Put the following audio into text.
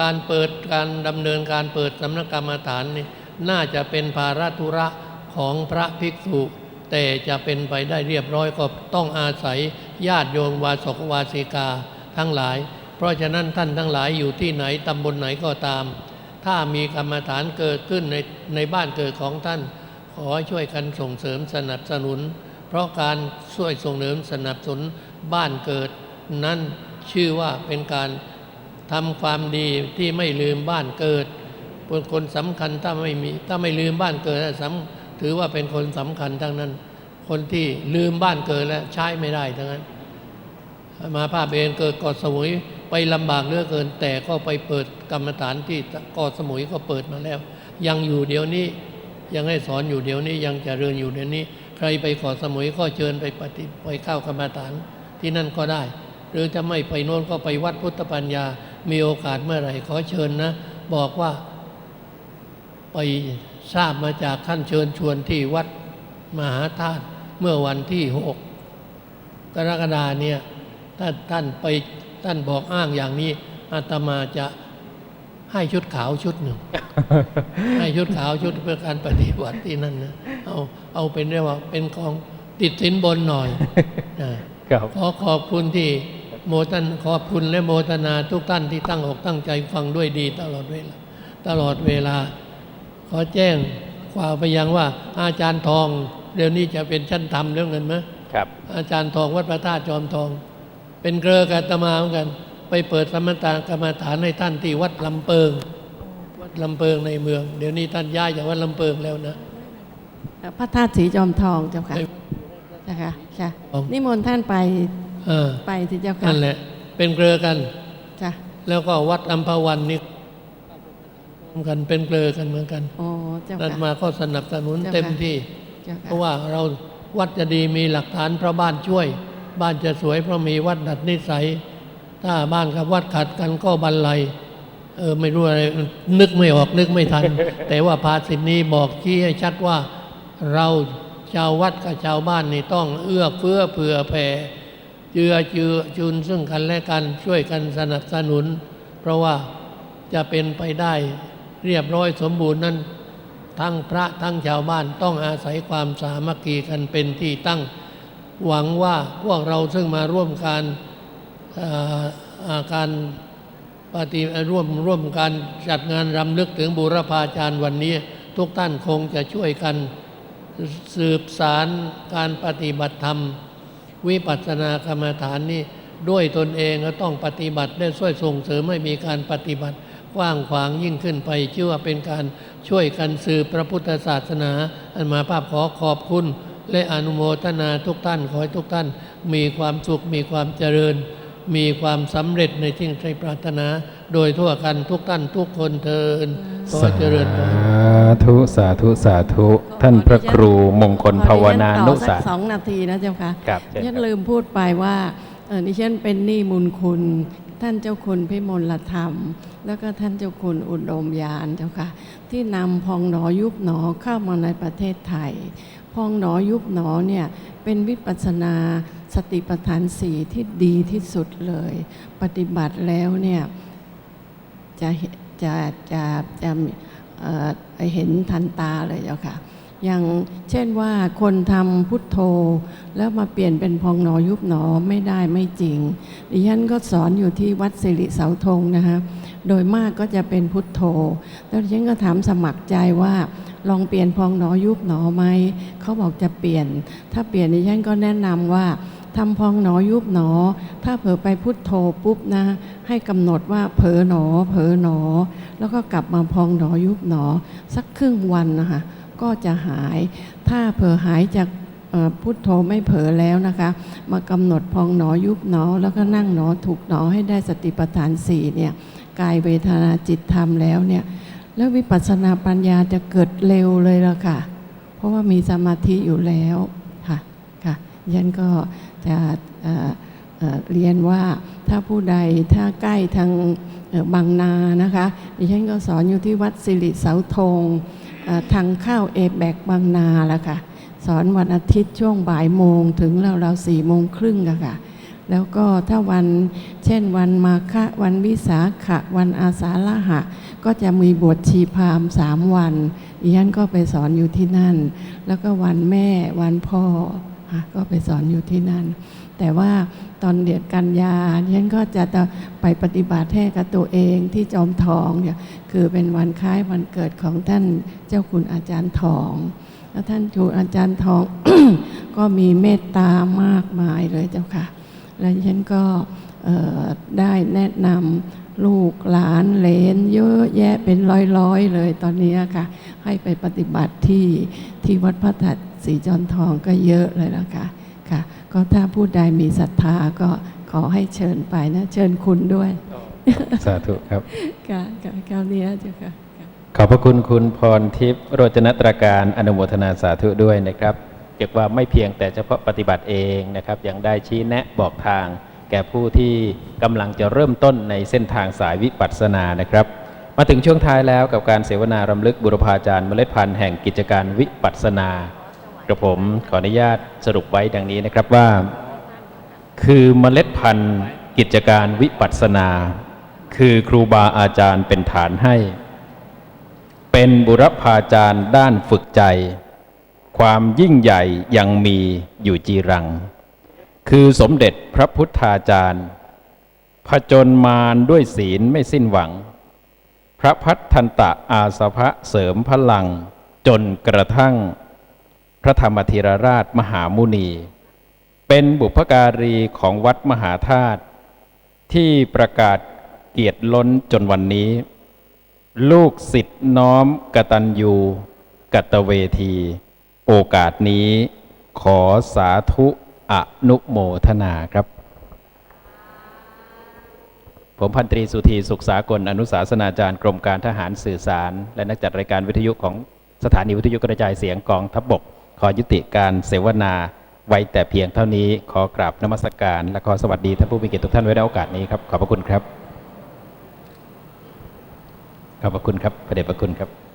การเปิดการดำเนินการเปิดสำนักกรรมฐานนี่น่าจะเป็นภาระธุระของพระภิกษุ แต่จะเป็นไปได้เรียบร้อยก็ต้องอาศัยญาติโยมวาสกวาสิกาทั้งหลาย เพราะฉะนั้นท่านทั้งหลายอยู่ที่ไหนตำบลไหนก็ตาม ถ้ามีกรรมฐานเกิดขึ้นในในบ้านเกิดของท่าน ขอช่วยกันส่งเสริมสนับสนุน เพราะการช่วยส่งเสริมสนับสนุนบ้านเกิด นั้นชื่อว่าเป็นการ ทำความดีที่ไม่ลืมบ้านเกิดเป็นคนสำคัญถ้าไม่มีถ้าไม่ลืมบ้านเกิดสำถือว่าเป็นคนสำคัญทั้งนั้น คนที่ลืมบ้านเกิดแล้วใช้ไม่ได้ทั้งนั้น มาภาพเองเกิดกาะสมุยไปลำบากเหลือเกิน แต่ก็ไปเปิดกรรมฐานที่กาะสมุยก็เปิดมาแล้ว ยังอยู่เดี๋ยวนี้ยังให้สอนอยู่เดี๋ยวนี้ยังเจริญอยู่เดี๋ยวนี้ ใครไปกาะสมุยก็เชิญไปปฏิไปเข้ากรรมฐานที่นั่นก็ได้ หรือจะไม่ไปโน่นก็ไปวัดพุทธปัญญา มีโอกาสเมื่อไหร่ขอเชิญนะ บอกว่าไปทราบมาจากท่านเชิญชวนที่วัดมหาธาตุเมื่อวันที่หกกรกฎาเนี่ยถ้าท่านไปท่านบอกอ้างอย่างนี้อาตมาจะให้ชุดขาวชุดหนึ่ง ให้ชุดขาวชุดเพื่อการปฏิบัติที่นั่นนะเอาเอาเป็นเรียกว่าเป็นของติดสินบนหน่อยนะครับขอขอบคุณที่ โมทันขอบคุณและโมทนาทุกท่านที่ตั้งอกตั้งใจฟังด้วยดีตลอดเวลาตลอดเวลา ขอแจ้งความไปยังว่า อาจารย์ทอง เดี๋ยวนี้จะเป็นชั้นธรรมเรื่องเงินไหมครับ อาจารย์ทองวัดพระธาตุจอมทอง เป็นเกลือกับอาตมาเหมือนกัน ไปเปิดสมถกรรมฐานให้ท่านที่วัดลำเปิง วัดลำเปิงในเมือง เดี๋ยวนี้ท่านย้ายจากวัดลำเปิงแล้วนะพระธาตุสีจอมทองเจ้าค่ะไปเจ้าค่ะค่ะอ๋อนิมนต์ท่านไปเออ ไปสิเจ้าค่ะนั่นแหละ เป็นเกลือกันจ้ะแล้วก็วัดอัมพวันนี่กันเป็นเกลือกันเหมือนกันโอ้เจ้านั่นค่ะ มาก็สนับสนุนเจ้าค่ะเต็มที่ เจ้าเพค่ะราะว่าเราวัดจะดีมีหลักฐานเพราะบ้านช่วย บ้านจะสวยเพราะมีวัดดัดนิสัย ถ้าบ้านกับวัดขัดกันก็บันไลเออไม่รู้อะไรนึกไม่ออกนึกไม่ทัน แต่ว่าภาษิตนี้บอกชี้ให้ชัดว่า เราชาววัดกับชาวบ้านนี่ต้องเอื้อเฟื้อเผื่อแผ่ เจือเจือจุนซึ่งกันและกันช่วยกันสนับสนุน เพราะว่าจะเป็นไปได้เรียบร้อยสมบูรณ์นั้น ทั้งพระทั้งชาวบ้านต้องอาศัยความสามัคคีกันเป็นที่ตั้ง หวังว่าพวกเราซึ่งมาร่วมการาการปฏิร่วมร่วมการจัดงานรำลึกถึงบูรพาจารย์วันนี้ ทุกท่านคงจะช่วยกันสืบสารการปฏิบัติธรรม วิปัสสนากรรมฐานนี่ด้วยตนเองก็ต้องปฏิบัติได้ช่วยส่งเสริมให้มีการปฏิบัติกว้างขวางยิ่งขึ้นไปชื่อว่าเป็นการช่วยกันสืบพระพุทธศาสนา อันมาภาพขอขอบคุณ และอนุโมทนาทุกท่านขอให้ทุกท่าน มีความสุขมีความเจริญ มีความสำเร็จในที่ใจปรารถนา โดยทั่วกันทุกท่านทุกคนเทินขอเจริญพร ธุสาธุสาธุ ท่านพระครูมงคลภาวนานุขอเรียต่อสาสักสองนาทีนะเจ้าค่ะครับเชิญฉันครับลืมพูดไปว่าเออดิฉันเป็นหนี้มุลคุณ ท่านเจ้าคุณพิมลธรรม แล้วก็ท่านเจ้าคุณอุดมยานเจ้าค่ะ ที่นำพองหนอยุบหนอเข้ามาในประเทศไทย พองหนอยุบหนอเนี่ยเป็นวิปัสสนาสติปัฏฐานสี่ที่ดีที่สุดเลย ปฏิบัติแล้วเนี่ยจะเห็นจะจะจะ เเห็นทันตาเลยเจ้าค่ะ อย่างเช่นว่าคนทำพุทโธ แล้วมาเปลี่ยนเป็นพองหนอยุบหนอไม่ได้ไม่จริง ดิฉันก็สอนอยู่ที่วัดสิริเสาธงนะคะโดยมากก็จะเป็นพุทโธ แล้วดิฉันก็ถามสมัครใจว่าลองเปลี่ยนพองหนอยุบหนอไหมเขาบอกจะเปลี่ยน ถ้าเปลี่ยนดิฉันก็แนะนำว่าทำพองหนอยุบหนอ ถ้าเผลอไปพุทโธปุ๊บนะ ให้กำหนดว่าเผลอหนอ เผลอหนอ แล้วก็กลับมาพองหนอยุบหนอ สักครึ่งวันนะคะก็จะหาย ถ้าเผลอหายจากพุทโธไม่เผลอแล้วนะคะ มากำหนดพองหนอยุบหนอ แล้วก็นั่งหนอถูกหนอให้ได้สติปัฏฐานสี่เนี่ยกายเวทนาจิตธรรมแล้วเนี่ยแล้ววิปัสสนาปัญญาจะเกิดเร็วเลยละค่ะ เพราะว่ามีสมาธิอยู่แล้วค่ะค่ะยันก็จะเรียนว่า ถ้าผู้ใดถ้าใกล้ทางบางนานะคะดิฉันก็สอนอยู่ที่วัดสิริเสาธงทางเข้าเอแบกบางนาแล้วค่ะ สอนวันอาทิตย์ช่วงบ่ายโมงถึงเราเราสี่โมงครึ่งะค่ะแล้วก็ถ้าวันเช่นวันมาฆะวันวิสาขะ วันอาสาฬหะ ก็จะมีบวชชีพามสามวันดิฉันก็ไปสอนอยู่ที่นั่น แล้วก็วันแม่วันพ่อก็ไปสอนอยู่ที่นั่น แต่ว่าตอนเดือนกันยาฉันก็จะไปปฏิบัติให้กับตัวเองที่จอมทองเนี่ยคือเป็นวันคล้ายวันเกิดของท่านเจ้าคุณอาจารย์ทอง แล้วท่านครูอาจารย์ทอง ก็มีเมตตามากมายเลยเจ้าค่ะ แล้วฉันก็ได้แนะนำลูกหลานเลนเยอะแยะเป็นร้อยๆเลยตอนนี้ค่ะ ให้ไปปฏิบัติที่ที่วัดพระธาตุสีจอมทองก็เยอะเลยละค่ะ ค่ะ ก็ถ้าผู้ใดมีศรัทธาก็ขอให้เชิญไปนะ เชิญคุณด้วย สาธุครับค่ะค่ะคราวนี้เจ้าค่ะ ขอบพระคุณคุณพรทิพย์โรจนตราการอนุโมทนาสาธุด้วยนะครับเรียกว่าไม่เพียงแต่เฉพาะปฏิบัติเองนะครับยังได้ชี้แนะบอกทาง แก่ผู้ที่กำลังจะเริ่มต้นในเส้นทางสายวิปัสสนานะครับ มาถึงช่วงท้ายแล้วกับการเสวนารำลึกบุรพาจารย์เมล็ดพันธุ์แห่งกิจการวิปัสสนา กระผมขออนุญาตสรุปไว้ดังนี้นะครับว่า คือเมล็ดพันธุ์กิจการวิปัสสนา คือครูบาอาจารย์เป็นฐานให้ เป็นบุรพาจารย์ด้านฝึกใจ ความยิ่งใหญ่ยังมีอยู่จีรัง คือสมเด็จพระพุทธาจารย์ผจญมารด้วยศีลไม่สิ้นหวัง พระพัฒทันตะอาสภะเสริมพลังจนกระทั่ง ระธรรมธีรราชมหามุนี เป็นบุพการีของวัดมหาธาตุที่ประกาศเกียรติล้นจนวันนี้ ลูกศิษย์น้อมกตัญญูกตเวที โอกาสนี้ขอสาธุอนุโมทนาครับ ผมพันตรีสุธีสุขสากล อนุสาสนาจารย์กรมการทหารสื่อสาร และนักจัดรายการวิทยุของสถานีวิทยุกระจายเสียงกองทัพบก ขอยุติการเสวนาไว้แต่เพียงเท่านี้ขอกราบนมัสการ และขอสวัสดีท่านผู้มีเกียรติทุกท่านไว้ในโอกาสนี้ครับ ขอบพระคุณครับ ขอบพระคุณครับพระเดชพระคุณครับ